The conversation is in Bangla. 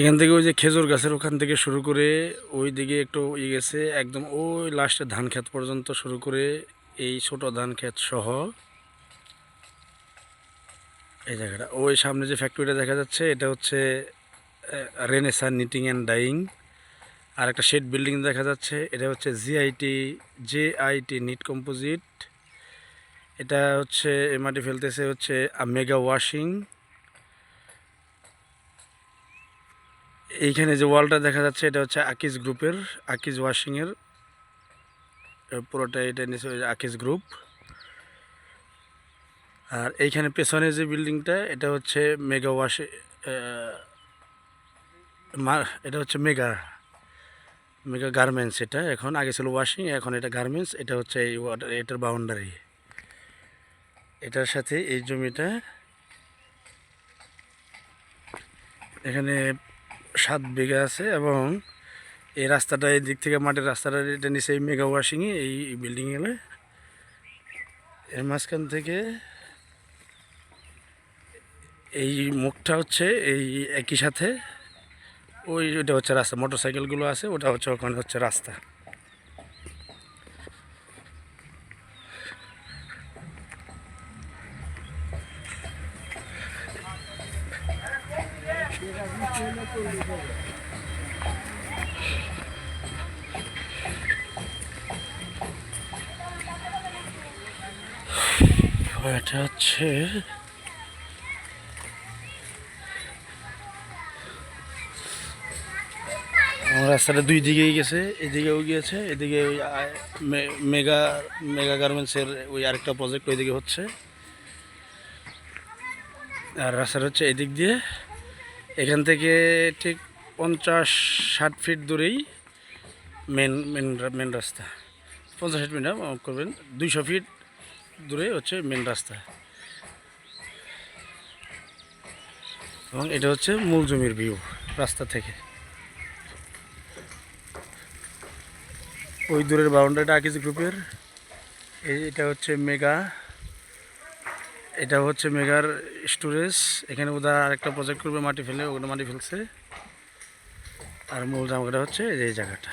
এখান থেকে ওই যে খেজুর গাছের ওখান থেকে শুরু করে ওই দিকে একটু ই গেছে, একদম ওই লাস্টে ধান ক্ষেত পর্যন্ত শুরু করে এই ছোট ধান ক্ষেত সহ। এই জায়গাটা, ওই সামনে যে ফ্যাক্টরিটা দেখা যাচ্ছে, এটা হচ্ছে রেনেসা নিটিং অ্যান্ড ডাইং আর একটা শেড বিল্ডিং দেখা যাচ্ছে, এটা হচ্ছে GIT J IT NIT composite এটা হচ্ছে এ মাটি ফেলতেছে হচ্ছে মেগা ওয়াশিং এইখানে যে ওয়ালটা দেখা যাচ্ছে, এটা হচ্ছে আকিজ গ্রুপের আকিজ ওয়াশিংয়ের পুরোটা এটা নিচে আকিজ গ্রুপ। আর এইখানে পেছনে যে বিল্ডিংটা, এটা হচ্ছে মেগা ওয়াশ এটা হচ্ছে মেগা মেগা গার্মেন্টস এটা। এখন আগে ছিল ওয়াশিং, এখন এটা গার্মেন্টস, এটা হচ্ছে এই ওয়াটার, এটার বাউন্ডারি। এটার সাথে এই জমিটা, এখানে সাত বিঘা আছে এবং এই রাস্তাটা এই দিক থেকে মাটির রাস্তাটা এটা নিচে এই মেগা ওয়াশিংয়ে এই বিল্ডিং এলে এর মাঝখান থেকে এই মুখটা হচ্ছে এই একই সাথে। ওই ওটা হচ্ছে রাস্তা মোটর সাইকেলগুলো আছে, ওটা হচ্ছে ওখানে হচ্ছে রাস্তা। এটা হচ্ছে রাস্তাটা দুই দিকেই গেছে, এদিকেও গিয়েছে, এদিকে ওই মেগা মেগা গার্মেন্টসের ওই আরেকটা প্রজেক্ট ওইদিকে হচ্ছে। আর রাস্তাটা হচ্ছে এদিক দিয়ে। এখান থেকে ঠিক পঞ্চাশ ষাট ফিট দূরেই মেন মেন মেন রাস্তা। পঞ্চাশ ষাট মিনিট করবেন। দুইশো ফিট দূরে হচ্ছে মেন রাস্তা। এবং এটা হচ্ছে মূল জমির ভিউ রাস্তা থেকে। ওই দূরের বাউন্ডারিটা আকিজ গ্রুপের এটা হচ্ছে মেগা এটা হচ্ছে মেগার স্টোরেজ এখানে ওদের আরেকটা প্রজেক্ট করবে, মাটি ফেলে ওখানে মাটি ফেলছে। আর মূল জায়গাটা হচ্ছে এই জায়গাটা।